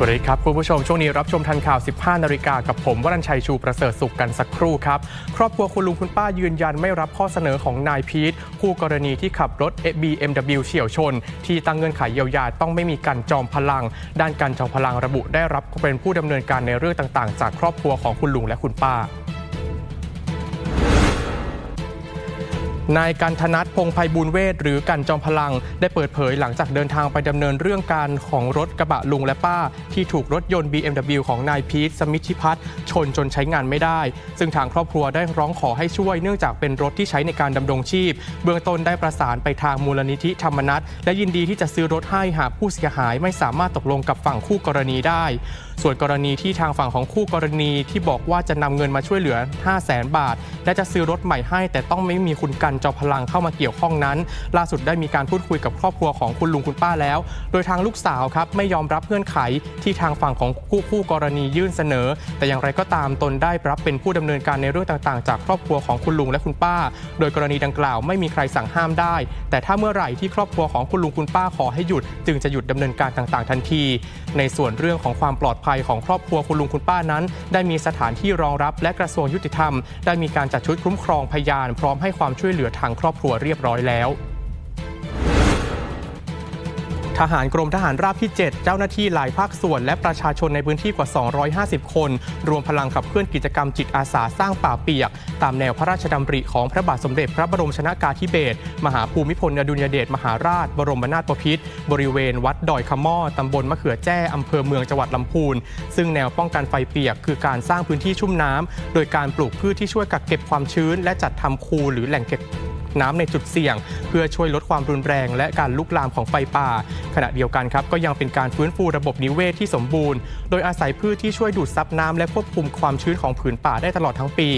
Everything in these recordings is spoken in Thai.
สวัสดีครับ คุณผู้ชม ช่วงนี้รับชมทันข่าว 15 นาฬิกากับผมวรัญชัยชูประเสริฐสุขกันสักครู่ครับ ครอบครัวคุณลุงคุณป้ายืนยันไม่รับข้อเสนอของนายพีทคู่กรณีที่ขับรถ BMW เฉี่ยวชน ที่ตั้งเงื่อนไขเยียวยาต้องไม่มีการจอมพลัง ด้านการจอมพลังระบุได้รับเป็นผู้ดำเนินการในเรื่องต่าง ๆ จากครอบครัวของคุณลุงและคุณป้า นายกันธนัทพงษ์ภัยบูลเวทหรือกันจอมพลัง ได้เปิดเผยหลังจากเดินทางไปดำเนินเรื่องการของรถกระบะลุงและป้า ที่ถูกรถยนต์ BMW ของนายพีทสมิทธิพัฒน์ชนจนใช้งานไม่ได้ ซึ่งทางครอบครัวได้ร้องขอให้ช่วยเนื่องจากเป็นรถที่ใช้ในการดำรงชีพ เบื้องต้นได้ประสานไปทางมูลนิธิธรรมนัตและยินดีที่จะซื้อรถให้หากผู้เสียหายไม่สามารถตกลงกับฝั่งคู่กรณีได้ ส่วนกรณีที่ทางฝั่งของคู่กรณีที่บอกว่าจะนำเงินมาช่วยเหลือ 5 0 0แสนบาท และจะซื้อรถใหม่ให้ แต่ต้องไม่มีคุณกันจอพลังเข้ามาเกี่ยวข้องนั้น ล่าสุดได้มีการพูดคุยกับครอบครัวของคุณลุงคุณป้าแล้ว โดยทางลูกสาวครับไม่ยอมรับเงื่อนไขที่ทางฝั่งของคู่คู่กรณียื่นเสนอ แต่อย่างไรก็ตามตนได้รับเป็นผู้ดำเนินการในเรื่องต่างๆ จากครอบครัวของคุณลุงและคุณป้า โดยกรณีดังกล่าวไม่มีใครสั่งห้ามได้ แต่ถ้าเมื่อไหร่ที่ครอบครัวของคุณลุงคุณป้าขอให้หยุด จึงจะหยุดดำเนินการต่างๆ ทันที ในส่วนเรื่องของความปลอดภัยของครอบครัวคุณลุงคุณป้านั้น ได้มีสถานที่รองรับและกระทรวงยุติธรรม ได้มีการจัดชุดคุ้มครองพยาน พร้อมให้ความช่วยเหลือทางครอบครัวเรียบร้อยแล้ว ทหารกรมทหารราบที่ 7 เจ้าหน้าที่หลายภาคส่วน และประชาชนในพื้นที่กว่า 250 คน รวมพลังขับเคลื่อนกิจกรรมจิตอาสาสร้างป่าเปียก ตามแนวพระราชดำริของพระบาทสมเด็จพระบรมชนากาธิเบศรมหาภูมิพลอดุลยเดชมหาราช บรมนาถบพิตรบริเวณวัดดอยขม้อตำบลมะเขือแจ้อำเภอเมืองจังหวัดลำพูน ซึ่งแนวป้องกันไฟเปียก คือการสร้างพื้นที่ชุ่มน้ำโดยการปลูกพืชที่ช่วยกักเก็บความชื้น และจัดทำคูหรือแหล่งเก็บ น้ำในจุดเสี่ยง เพื่อช่วยลดความรุนแรง และการลุกลามของไฟป่า ขณะเดียวกันครับก็ยังเป็นการฟื้นฟูระบบนิเวศที่สมบูรณ์ โดยอาศัยพืชที่ช่วยดูดซับน้ำและควบคุมความชื้นของผืนป่าได้ตลอดทั้งปี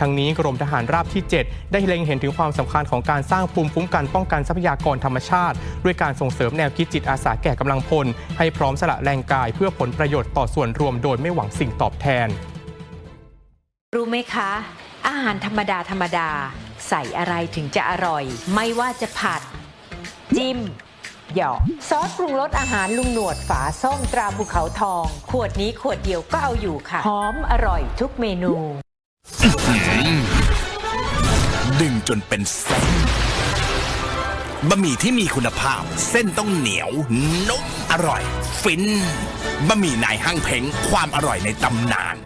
ทั้งนี้กรมทหารราบที่ 7 ได้เล็งเห็นถึงความสำคัญของการสร้างภูมิคุ้มกันป้องกันทรัพยากรธรรมชาติ ด้วยการส่งเสริมแนวคิดจิตอาสาแก่กำลังพล ให้พร้อมสละแรงกายเพื่อผลประโยชน์ต่อส่วนรวมโดยไม่หวังสิ่งตอบแทน รู้ไหมคะ อาหารธรรมดาธรรมดา ใส่อะไรถึงจะอร่อย ไม่ว่าจะผัด จิ้ม หยอกซอสปรุงรสอาหารลุงหนวดฝาส้มตราภูเขาทอง ขวดนี้ขวดเดียวก็เอาอยู่ค่ะ หอมอร่อยทุกเมนู ดึงจนเป็นเส้นบะหมี่ที่มีคุณภาพ เส้นต้องเหนียว นุ่มอร่อย ฟินบะหมี่นายห้างเพ้งความอร่อยในตำนาน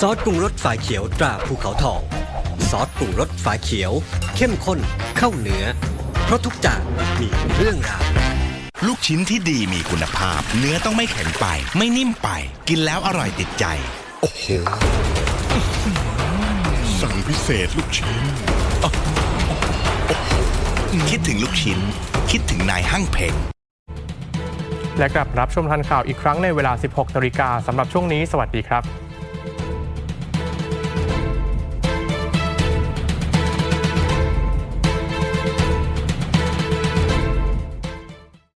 ซอสปรุงรสฝาเขียวตราภูเขาทอง ซอสปรุงรสฝาเขียว เข้มข้นเข้าเนื้อ เพราะทุกจานมีเรื่องราวลูกชิ้นที่ดีมีคุณภาพ เนื้อต้องไม่แข็งไป ไม่นิ่มไป กินแล้วอร่อยติดใจ โอ้โห สั่งพิเศษลูกชิ้น คิดถึงลูกชิ้น คิดถึงนายห้างเพ้งและกลับรับชมทันข่าวอีกครั้งในเวลา 16นาฬิกาสำหรับช่วงนี้ สวัสดีครับ